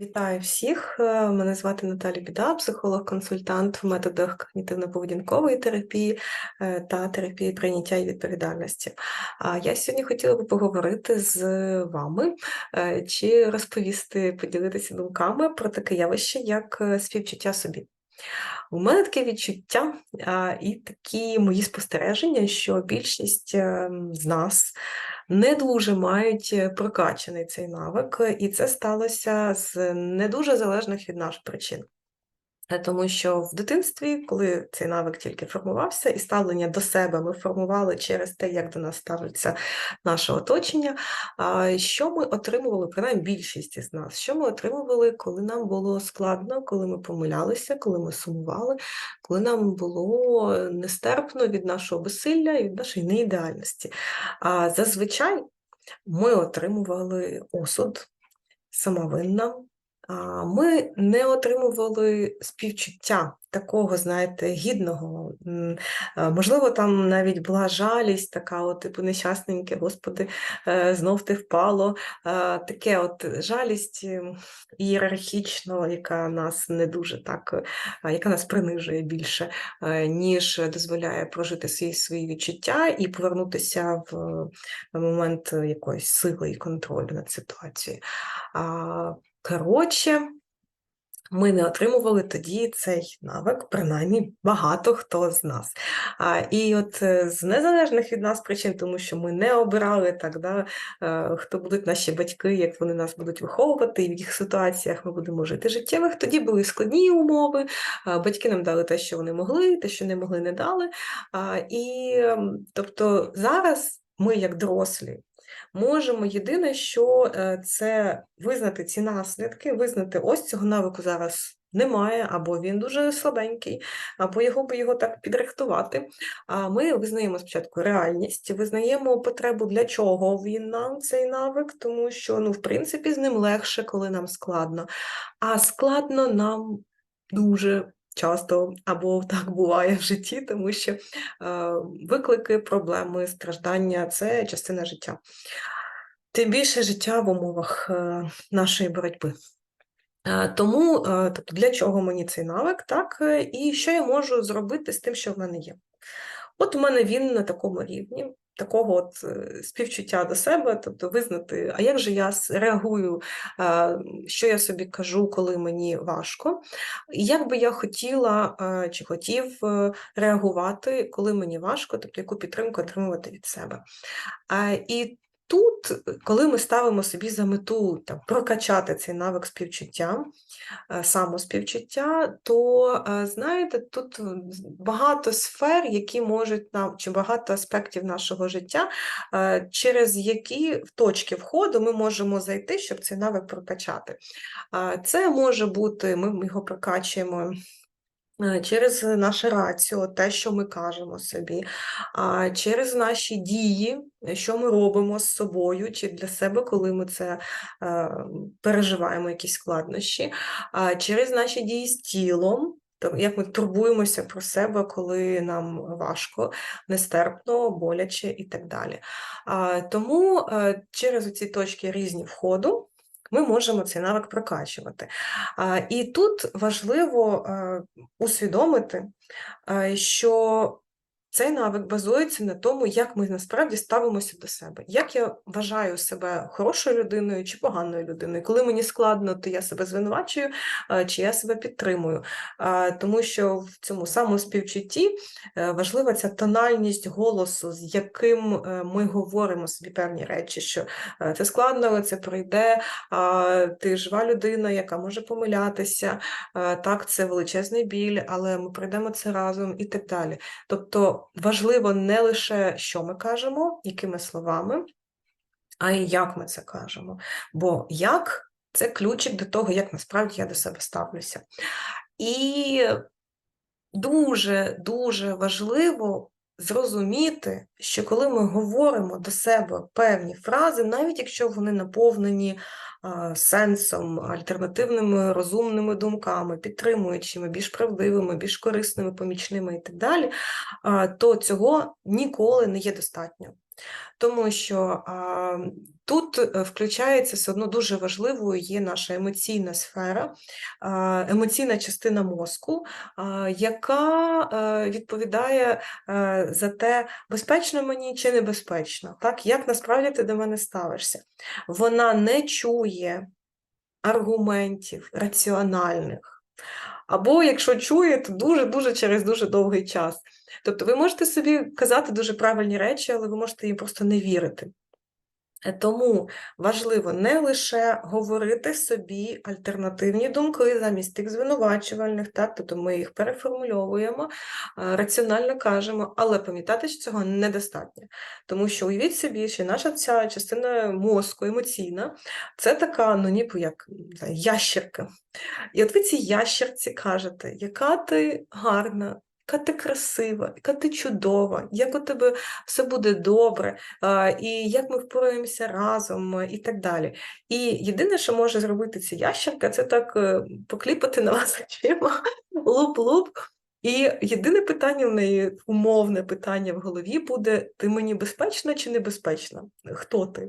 Вітаю всіх! Е, Мене звати Наталя Біда, психолог-консультант в методах когнітивно-поведінкової терапії е, та терапії прийняття і відповідальності. А я сьогодні хотіла би поговорити з вами е, чи розповісти, поділитися думками про таке явище, як співчуття собі. У мене таке відчуття і такі мої спостереження, що більшість е, з нас не дуже мають прокачений прокачаний цей навик, і це сталося з не дуже залежних від нас причин. Е, Тому що в дитинстві, коли цей навик тільки формувався, і ставлення до себе ми формували через те, як до нас ставиться наше оточення, що ми отримували, принаймні більшість із нас, що ми отримували, коли нам було складно, коли ми помилялися, коли ми сумували, коли нам було нестерпно від нашого безсилля і від нашої неідеальності. А зазвичай ми отримували осуд, самовинна. Ми не отримували співчуття такого, знаєте, гідного. Е, Можливо, там навіть була жалість, така, от, типу, нещасненьке, Господи, е, знов ти впало. Е, Таке от жалість ієрархічно, яка нас не дуже так, яка нас принижує більше, ніж дозволяє прожити свої, свої відчуття і повернутися в момент якоїсь сили і контролю над ситуацією. Коротше, ми не отримували тоді цей навик, принаймні багато хто з нас. А, І от е, з незалежних від нас причин, тому що ми не обирали так, да, е, хто будуть наші батьки, як вони нас будуть виховувати, і в яких ситуаціях ми будемо жити життєвих. Тоді були складні умови, батьки нам дали те, що вони могли, те, що не могли, не дали. А, І ем, тобто зараз ми, як дорослі, можемо єдине, що е, це визнати ці наслідки, визнати ось цього навику зараз немає, або він дуже слабенький, або його би його так підрихтувати. А ми визнаємо спочатку реальність, визнаємо потребу, для чого він нам цей навик, тому що, ну, в принципі, з ним легше, коли нам складно. А складно нам дуже. Часто або так буває в житті, тому що е, виклики, проблеми, страждання це частина життя. Тим більше життя в умовах е, нашої боротьби. Е, Тому, тобто, для чого мені цей навик, так, і що я можу зробити з тим, що в мене є. От у мене він на такому рівні, такого от е, співчуття до себе, тобто визнати, а як же я реагую, що я собі кажу, коли мені важко, і як би я хотіла чи хотів е, реагувати, коли мені важко, тобто яку підтримку отримувати від себе. І тут, коли ми ставимо собі за мету там, прокачати цей навик співчуття, е, самоспівчуття, то е, знаєте, тут багато сфер, які можуть нам, чи багато аспектів нашого життя, е, через які точки входу ми можемо зайти, щоб цей навик прокачати. Це може бути, ми його прокачуємо. Е, Через наше раціо, те, що ми кажемо собі, через наші дії, що ми робимо з собою чи для себе, коли ми це е, переживаємо, якісь складнощі, через наші дії з тілом. Як ми турбуємося про себе, коли нам важко, нестерпно, боляче і так далі. Тому е, через ці точки різні входу ми можемо цей навик прокачувати. І тут важливо е, усвідомити, е, що цей навик базується на тому, як ми насправді ставимося до себе. Як я вважаю себе хорошою людиною чи поганою людиною. Коли мені складно, то я себе звинувачую, чи я себе підтримую. Тому що в цьому самоспівчутті е, важлива ця тональність голосу, з яким е, ми говоримо собі певні речі, що е, це складно, але це пройде, ти жива людина, яка може помилятися, так, це величезний біль, але ми пройдемо це разом і так далі. Тобто важливо не лише, що ми кажемо, якими словами, а й як ми це кажемо. Бо як це ключик до того, як насправді я до себе ставлюся. І дуже дуже важливо зрозуміти, що коли ми говоримо до себе певні фрази, навіть якщо вони наповнені сенсом, альтернативними розумними думками, підтримуючими, більш правдивими, більш корисними, помічними і так далі, то цього ніколи не є достатньо. Тому що тут е, включається все одно дуже важливою є наша емоційна сфера, емоційна частина мозку, яка е, відповідає е, за те, безпечно мені чи небезпечно, так, як насправді ти до мене ставишся. Вона не чує аргументів раціональних. Або якщо чує, то дуже-дуже через дуже довгий час. Тобто ви можете собі казати дуже правильні речі, але ви можете їм просто не вірити. Е, Тому важливо не лише говорити собі альтернативні думки замість тих звинувачувальних, так, тобто ми їх переформульовуємо, е, раціонально кажемо, але пам'ятати, що цього недостатньо. Тому що уявіть собі, що наша ця частина мозку емоційна, це така, ну ніби як ящерка. І от ви цій ящерці кажете, яка ти гарна, яка ти красива, яка ти чудова, як у тебе все буде добре, і як ми впораємося разом, і так далі. І єдине, що може зробити ця ящерка, це так е, покліпати на вас очима, луп-луп. І єдине питання в неї, умовне питання в голові буде: ти мені безпечна чи небезпечна? Хто ти?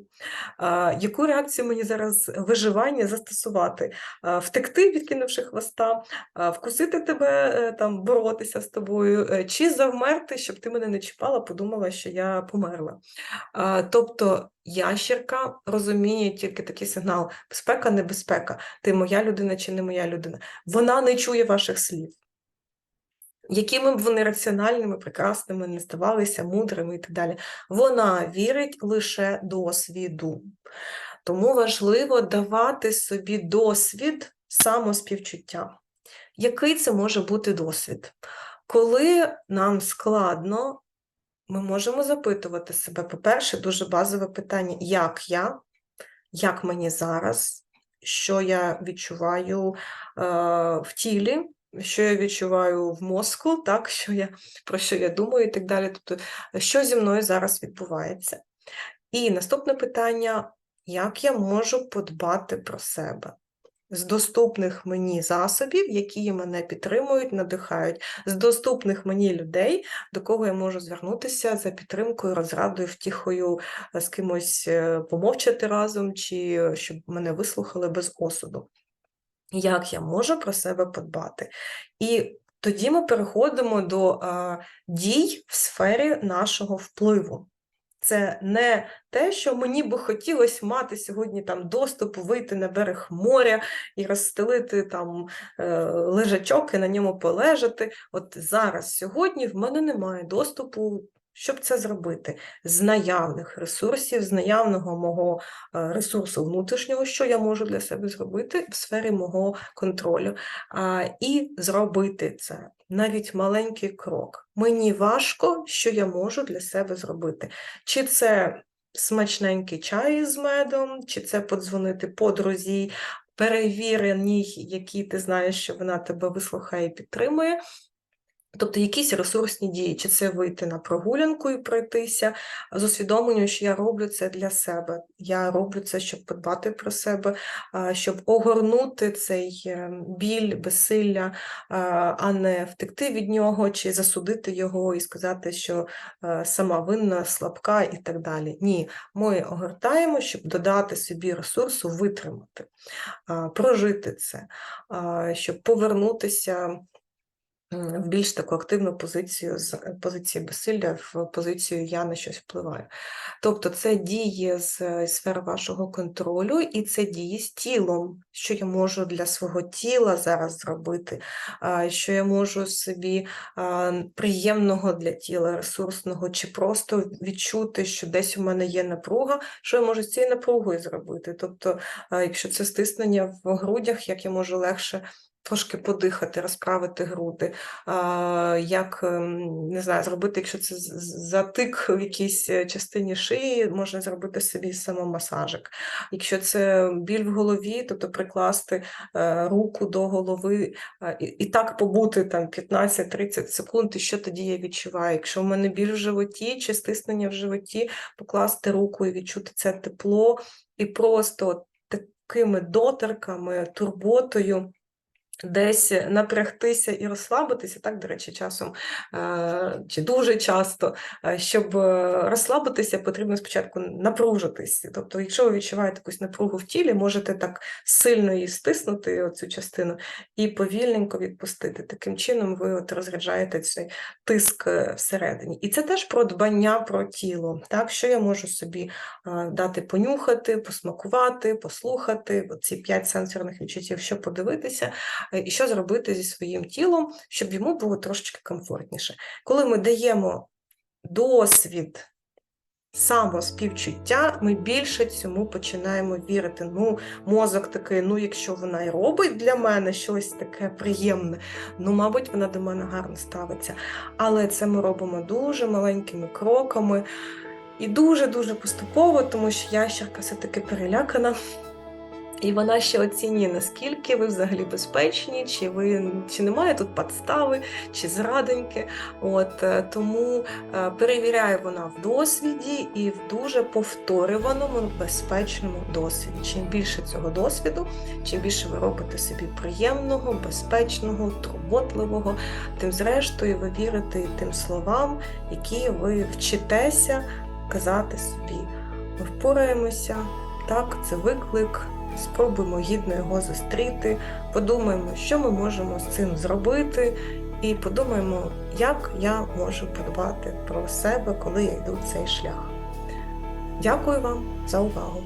А, яку реакцію мені зараз виживання застосувати? А, втекти, відкинувши хвоста, а, вкусити тебе, е, там, боротися з тобою, е, чи завмерти, щоб ти мене не чіпала, подумала, що я померла. А, тобто ящерка розуміє тільки такий сигнал: безпека, небезпека, ти моя людина чи не моя людина. Вона не чує ваших слів. Якими б вони раціональними, прекрасними не здавалися, мудрими і так далі, вона вірить лише досвіду. Тому важливо давати собі досвід самоспівчуття. Який це може бути досвід? Коли нам складно, ми можемо запитувати себе, по-перше, дуже базове питання: як я, як мені зараз, що я відчуваю е, в тілі, що я відчуваю в мозку, так, що я, про що я думаю і так далі. Тобто, що зі мною зараз відбувається? І наступне питання: як я можу подбати про себе? З доступних мені засобів, які мене підтримують, надихають, з доступних мені людей, до кого я можу звернутися за підтримкою, розрадою, втіхою, е, з кимось е, помовчати разом, чи е, щоб мене вислухали без осуду. Як я можу про себе подбати? І тоді ми переходимо до а, дій в сфері нашого впливу. Це не те, що мені би хотілося мати сьогодні там доступ, вийти на берег моря і розстелити там е, лежачок і на ньому полежати. От зараз, сьогодні, в мене немає доступу, щоб це зробити з наявних ресурсів, з наявного мого е, ресурсу внутрішнього, що я можу для себе зробити в сфері мого контролю, і зробити це навіть маленький крок. Мені важко, що я можу для себе зробити. Чи це смачненький чай з медом, чи це подзвонити подрузі, перевіреній, які ти знаєш, що вона тебе вислухає і підтримує. Тобто якісь ресурсні дії, чи це вийти на прогулянку і пройтися з усвідомленням, що я роблю це для себе. Я роблю це, щоб подбати про себе, щоб огорнути цей е, біль, безсилля, а, не втекти від нього, чи засудити його і сказати, що е, сама винна, слабка і так далі. Ні, ми огортаємо, щоб додати собі ресурсу, витримати, прожити це, щоб повернутися в більш таку активну позицію з е, позиції безсилля в позицію я на щось впливаю. Тобто це діє з е, сфери вашого контролю, і це діє з тілом, що я можу для свого тіла зараз зробити, що я можу собі приємного для тіла, ресурсного, чи просто відчути, що десь у мене є напруга, що я можу з цією напругою зробити. Тобто, якщо це стиснення в грудях, як я можу легше трошки подихати, розправити груди, як ем, не знаю, зробити, якщо це затик в якійсь е, частині шиї, можна зробити собі самомасажик. Якщо це біль в голові, тобто прикласти е, руку до голови і так побути там 15-30 секунд, і що тоді я відчуваю? Якщо в мене біль в животі чи стиснення в животі, покласти руку і відчути це тепло, і просто такими доторками, турботою десь напрягтися і розслабитися, так, до речі, часом е, чи дуже часто, е, щоб е, розслабитися, потрібно спочатку напружитись. Тобто, якщо ви відчуваєте якусь напругу в тілі, можете так сильно її стиснути, цю частину, і повільненько відпустити. Таким чином, ви от розряджаєте цей тиск всередині. І це теж про дбання про тіло. Так, що я можу собі дати понюхати, посмакувати, послухати, ці п'ять сенсорних відчуттів, що подивитися. Е, і що зробити зі своїм тілом, щоб йому було трошечки комфортніше. Коли ми даємо досвід самоспівчуття, ми більше цьому починаємо вірити. Ну, мозок такий, ну, якщо вона і робить для мене щось таке приємне, ну, мабуть, вона до мене гарно ставиться. Але це ми робимо дуже маленькими кроками. І дуже-дуже поступово, тому що ящерка все-таки перелякана. І вона ще оцінює, наскільки ви взагалі безпечні, чи ви чи немає тут подстави, чи зрадоньки. От е, тому е, перевіряє вона в досвіді і в дуже повторюваному безпечному досвіді. Чим більше цього досвіду, чим більше ви робите собі приємного, безпечного, турботливого, тим зрештою ви вірите тим словам, які ви вчитеся казати собі. Ми впораємося. Так, це виклик. Спробуємо гідно його зустріти, подумаємо, що ми можемо з цим зробити, і подумаємо, як я можу подбати про себе, коли я йду цей шлях. Дякую вам за увагу!